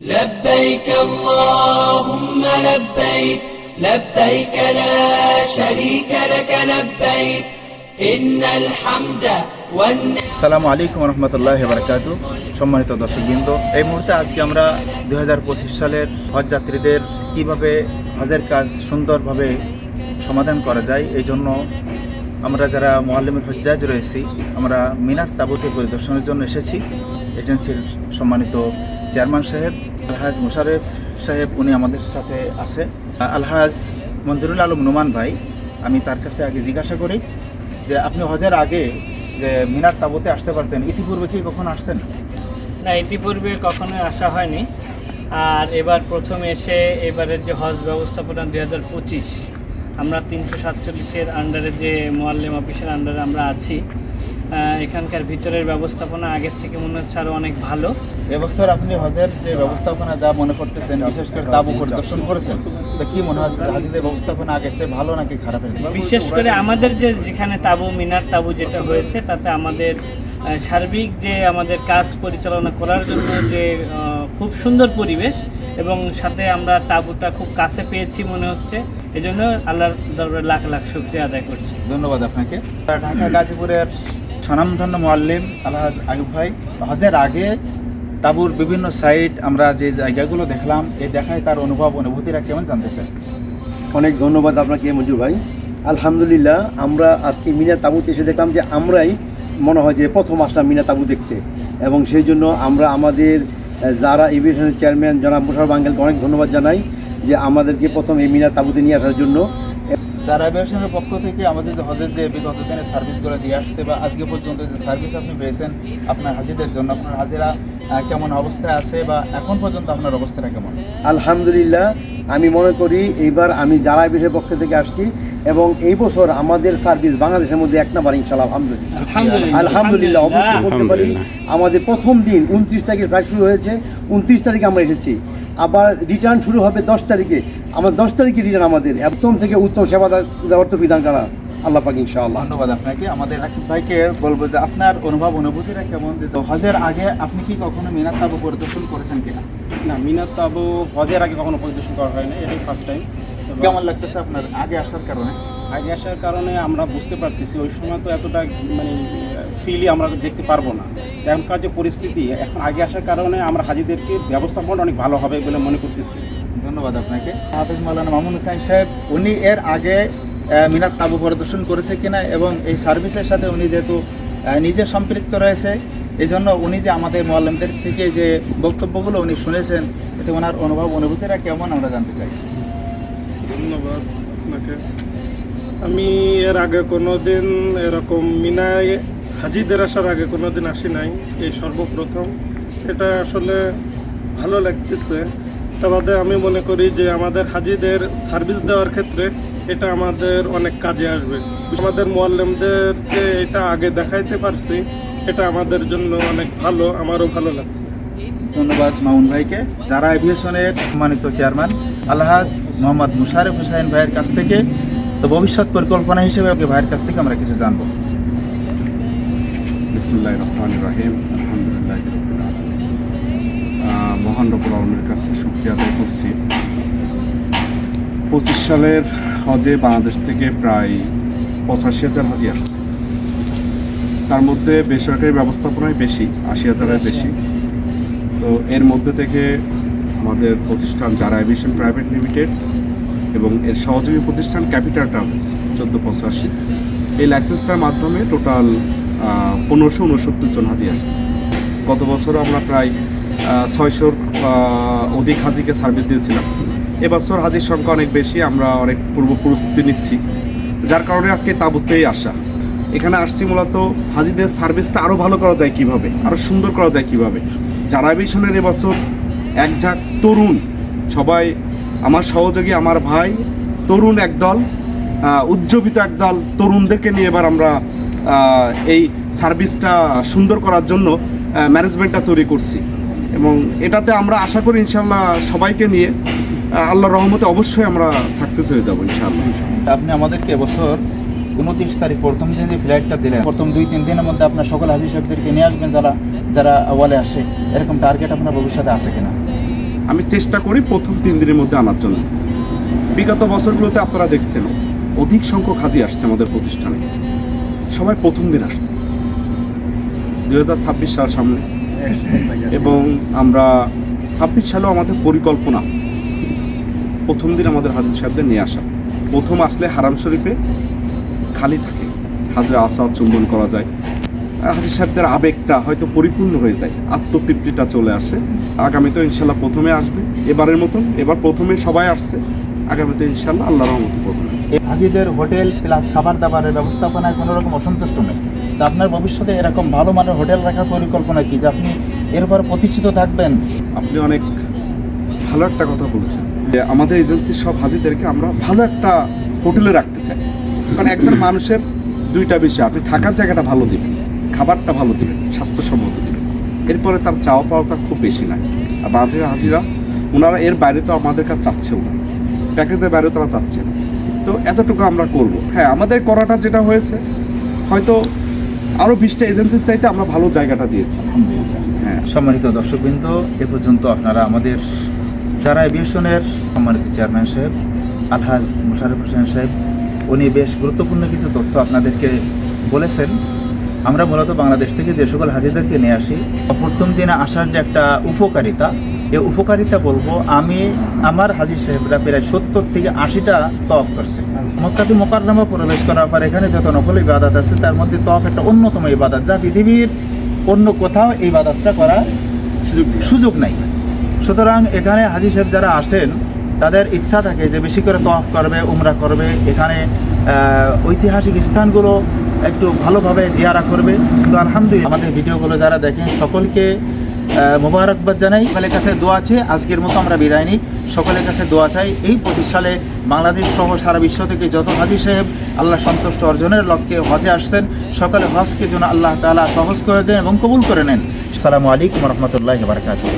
لبيك اللهم لبيك لبيك لا شريك لك لبيك إن الحمد والنعمة সালামু আলাইকুম রহমতুল্লাহ বারকাত সম্মানিত দর্শকবৃন্দ এই মুহূর্তে আজকে আমরা দুই সালের হজ যাত্রীদের কীভাবে হজের কাজ সুন্দরভাবে সমাধান করা যায় এই জন্য আমরা যারা মোয়াল্লিমের হজ্জাজ রয়েছি আমরা মিনার তাবুতে পরিদর্শনের জন্য এসেছি এজেন্সির সম্মানিত চেয়ারম্যান সাহেব আলহাজ মুশারেফ সাহেব, উনি আমাদের সাথে আছে। আলহাজ মঞ্জুরুল আলম নুমান ভাই, আমি তার কাছে আগে জিজ্ঞাসা করি যে, আপনি হজের আগে যে মিনার তাবতে আসতে পারতেন, ইতিপূর্বে কি কখনো আসতেন না, ইতিপূর্বে কখনোই আসা হয়নি। আর এবার প্রথম এসে এবারের যে হজ ব্যবস্থাপনা দুই হাজার পঁচিশ, আমরা তিনশো সাতচল্লিশের আন্ডারে যে মোয়াল্লেম অফিসের আন্ডারে আমরা আছি এখানকার ভিতরের ব্যবস্থাপনা আগের থেকে মনে হচ্ছে আরও অনেক ভালো। এবছর আপনি হজের যে ব্যবস্থাপনা যা মনে করতেছেন বিশেষ করে তাবু পরিদর্শন করেছেন তো কি মনে হয় হাজিদের ব্যবস্থাপনা আগে সে ভালো নাকি খারাপ বিশেষ করে আমাদের যে যেখানে তাবু মিনার তাবু যেটা হয়েছে তাতে আমাদের সার্বিক যে আমাদের কাজ পরিচালনা করার জন্য যে খুব সুন্দর পরিবেশ এবং সাথে আমরা তাবুটা খুব কাছে পেয়েছি মনে হচ্ছে এজন্য আল্লাহর দরবারে লাখ লাখ শুক্রিয়া আদায় করছি। ধন্যবাদ আপনাকে। ঢাকা গাজীপুরের স্বনামধন্য মোয়াল্লিম আলহাজ আয়ুব ভাই। হজের আগে তাবুর বিভিন্ন সাইট আমরা যে জায়গাগুলো দেখলাম এই দেখায় তার অনুভব, অনুভূতিরা কেমন জানতে চাই অনেক ধন্যবাদ আপনাকে, মঞ্জুর ভাই। আলহামদুলিল্লাহ, আমরা আজকে মিনা তাবুতে এসে দেখলাম যে আমরাই মনে হয় যে প্রথম আসলাম মিনা তাবু দেখতে। এবং সেই জন্য আমরা আমাদের যারা এভিয়েশনের চেয়ারম্যান জনাব মুশারফ আঙ্কেলকে অনেক ধন্যবাদ জানাই যে আমাদেরকে প্রথম এই মিনা তাবুতে নিয়ে আসার জন্য। যারা অ্যাভিয়েশনের পক্ষ থেকে আমাদের যে হজের যে বিগত দিনের সার্ভিসগুলো দিয়ে আসছে বা আজকে পর্যন্ত যে সার্ভিস আপনি পেয়েছেন আপনার হাজিদের জন্য আপনার হাজিরা কেমন অবস্থায় আছে বা এখন পর্যন্ত আপনার অবস্থাটা কেমন? আলহামদুলিল্লাহ আমি মনে করি এইবার আমি যারা এভিয়েশনের পক্ষ থেকে আসছি এবং এই বছর আমাদের সার্ভিস বাংলাদেশের মধ্যে এক নাম্বার ইনশাল্লাহ আলহামদুলিল্লাহ। আলহামদুলিল্লাহ। আলহামদুলিল্লাহ অবশ্যই বলতে পারি আমাদের প্রথম দিন উনত্রিশ তারিখে প্রায় শুরু হয়েছে উনত্রিশ তারিখে আমরা এসেছি। আবার রিটার্ন শুরু হবে দশ তারিখে। আমার দশ তারিখে রিটার্ন আমাদের। একদম থেকে উত্তম সেবা দেওয়ার তো বিধান করা আল্লাহ পাক ইনশাআল্লাহ। ধন্যবাদ আপনাকে। আমাদের রাকিব ভাইকে বলব যে আপনার অনুভব অনুভূতিটা কেমন? যে হজের আগে আপনি কি কখনো মিনার তাবু পরিদর্শন করেছেন কিনা? না মিনার তাবু হজের আগে কখনো পরিদর্শন করা হয়নি। এটাই ফার্স্ট টাইম কেমন লাগতেছে আপনার আগে আসার কারণে? আগে আসার কারণে আমরা বুঝতে পারতেছি। ওই সময় তো এতটা মানে ফিলি আমরা দেখতে পারব না। এখনকার যে পরিস্থিতি এখন আগে আসার কারণে আমরা হাজিদেরকে ব্যবস্থাপনা অনেক ভালো হবে বলে মনে করতেছি। ধন্যবাদ আপনাকে। হাফিজ মাওলানা মামুন হোসেন সাহেব উনি এর আগে মিনার তাবু পরিদর্শন করেছে কিনা এবং এই সার্ভিসের সাথে উনি যেহেতু নিজে সম্পৃক্ত রয়েছে এই জন্য উনি যে আমাদের মোয়াল্লামদের থেকে যে বক্তব্যগুলো উনি শুনেছেন এতে ওনার অনুভব অনুভূতিটা কেমন আমরা জানতে চাই। ধন্যবাদ আপনাকে। আমি এর আগে কোনো দিন এরকম মিনায় হাজিদের আসার আগে কোনো দিন আসি নাই, এই সর্বপ্রথম। এটা আসলে ভালো লাগতেছে। তা বাদে আমি মনে করি যে আমাদের হাজিদের সার্ভিস দেওয়ার ক্ষেত্রে এটা আমাদের অনেক কাজে আসবে। আমাদের মোয়াল্লেমদেরকে এটা আগে দেখাইতে পারছি, এটা আমাদের জন্য অনেক ভালো, আমারও ভালো লাগছে। ধন্যবাদ মামুন ভাইকে। যারা এভিয়েশনের সম্মানিত চেয়ারম্যান আলহাজ মোহাম্মদ মুশারফ হুসাইন ভাইয়ের কাছ থেকে, তো ভবিষ্যৎ পরিকল্পনা হিসেবে ওকে ভাইয়ের কাছ থেকে আমরা কিছু জানব। বিসমুল্লাহ রহমান রাহিম আলহামদুলিল্লাহ মহান রবুল আলমের কাছে শুক্রিয়া আদায় করছি। পঁচিশ সালের হজে বাংলাদেশ থেকে প্রায় পঁচাশি হাজার হাজি আসছে। তার মধ্যে বেসরকারি ব্যবস্থাপনায় বেশি আশি হাজারের বেশি। তো এর মধ্যে থেকে আমাদের প্রতিষ্ঠান যারা এভিয়েশন প্রাইভেট লিমিটেড এবং এর সহযোগী প্রতিষ্ঠান ক্যাপিটাল ট্রাভেলস চোদ্দ পঁচাশি। এই লাইসেন্সটার মাধ্যমে টোটাল পনেরোশো উনসত্তর জন হাজি আসছে। গত বছর আমরা প্রায় ছয়শোর অধিক হাজিকে সার্ভিস দিয়েছিলাম। এবছর হাজির সংখ্যা অনেক বেশি, আমরা অনেক পূর্ব প্রস্তুতি নিচ্ছি। যার কারণে আজকে তাবুতেই আসা। এখানে আসছি মূলত হাজিদের সার্ভিসটা আরও ভালো করা যায় কীভাবে আরও সুন্দর করা যায় কীভাবে। যারা ভিশনের এবছর এক ঝাঁক তরুণ, সবাই আমার সহযোগী, আমার ভাই, তরুণ একদল উজ্জীবিত একদল তরুণদেরকে নিয়ে এবার আমরা এই সার্ভিসটা সুন্দর করার জন্য ম্যানেজমেন্টটা তৈরি করছি। এবং এটাতে আমরা আশা করি ইনশাল্লাহ সবাইকে নিয়ে আল্লাহর রহমতে অবশ্যই আমরা সাকসেস হয়ে যাব ইনশাআল্লাহ। আপনি আমাদেরকে এবছর উনত্রিশ তারিখ প্রথম দিন যে ফ্লাইটটা দিলেন প্রথম দুই তিন দিনের মধ্যে আপনার সকল হাজি সাহেবদেরকে নিয়ে আসবেন যারা যারা ওয়ালে আসে এরকম টার্গেট আপনার ভবিষ্যতে আছে কিনা? আমি চেষ্টা করি প্রথম তিন দিনের মধ্যে আনার জন্য। বিগত বছরগুলোতে আপনারা দেখছেন অধিক সংখ্যক হাজি আসছে আমাদের প্রতিষ্ঠানে। সবাই প্রথম দিন আসছে। দু হাজার ছাব্বিশ সাল সামনে। এবং আমরা ছাব্বিশ সালেও আমাদের পরিকল্পনা। প্রথম দিন আমাদের হাজির সাহেবদের নিয়ে আসা। প্রথম আসলে হারাম শরীফে খালি থাকে। হাজরা আসা চুম্বন করা যায়। হাজির সাহেবদের আবেগটা হয়তো পরিপূর্ণ হয়ে যায়। আত্মতৃপ্তিটা চলে আসে। আগামীতে ইনশাল্লাহ প্রথমে আসবে। এবারের মতন, এবার প্রথমে সবাই আসছে। আগামীতে ইনশাল্লাহ আল্লাহ রহমত প্রথমে হাজিদের হোটেল প্লাস খাবার দাবারের ব্যবস্থাপনায় কোনো রকম অসন্তুষ্ট নেই। তা আপনার ভবিষ্যতে এরকম ভালো মানের হোটেল রাখার পরিকল্পনা কি, যে আপনি এর উপর প্রতিষ্ঠিত থাকবেন? আপনি অনেক ভালো একটা কথা বলেছেন, যে আমাদের এজেন্সির সব হাজিদেরকে আমরা ভালো একটা হোটেলে রাখতে চাই। কারণ একজন মানুষের দুইটা বিষয়, আপনি থাকার জায়গাটা ভালো দিবেন, খাবারটা ভালো দিবেন, স্বাস্থ্যসম্মত দিবেন। এরপরে তার চাওয়া পাওয়াটা খুব বেশি নাই। আর আমাদের হাজিরা, ওনারা এর বাইরে তো আমাদের কাছে চাচ্ছেও না। প্যাকেজের বাইরেও তারা চাচ্ছে না। তো এতটুকু আমরা করব। হ্যাঁ আমাদের করাটা যেটা হয়েছে, হয়তো আরও বিশটা এজেন্সির চাইতে আমরা ভালো জায়গাটা দিয়েছি। হ্যাঁ। সম্মানিত দর্শকবৃন্দ, এ পর্যন্ত আপনারা আমাদের যারা এভিয়েশনের সম্মানিত চেয়ারম্যান সাহেব, আলহাজ মুশারফ হোসেন সাহেব, উনি বেশ গুরুত্বপূর্ণ কিছু তথ্য আপনাদেরকে বলেছেন। আমরা মূলত বাংলাদেশ থেকে যে সকল হাজিদেরকে নিয়ে আসি, প্রথম দিনে আসার যে একটা উপকারিতা এই উপকারিতা বলব, আমি আমার হাজির সাহেবরা প্রায় সত্তর থেকে আশিটা তফ করছে। মক্কাতে মোকারনামা প্রবেশ করার পর এখানে যত নকল ইবাদত আছে, তার মধ্যে তফ একটা অন্যতম ইবাদত, যা পৃথিবীর অন্য কোথাও এই ইবাদতটা করার সুযোগ নাই। সুতরাং এখানে হাজি সাহেব যারা আসেন, তাদের ইচ্ছা থাকে যে বেশি করে তফ করবে, উমরা করবে। এখানে ঐতিহাসিক স্থানগুলো একটু ভালোভাবে জিয়ারা করবে। তো আলহামদুলিল্লাহ, আমাদের ভিডিওগুলো যারা দেখেন, সকলকে মোবারকবাদ জানাই সকলের কাছে দোয়া আছে, আজকের মতো আমরা বিদায় নিই। সকলের কাছে দোয়া চাই, এই পঁচিশ সালে বাংলাদেশ সহ সারা বিশ্ব থেকে যত হাজি সাহেব আল্লাহ সন্তুষ্ট অর্জনের লক্ষ্যে হজে আসছেন, সকলে হজকে যেন আল্লাহ তালা সহজ করে দেন এবং কবুল করে নেন। আসসালামু আলাইকুম রহমতুল্লাহ বারকাতুহ।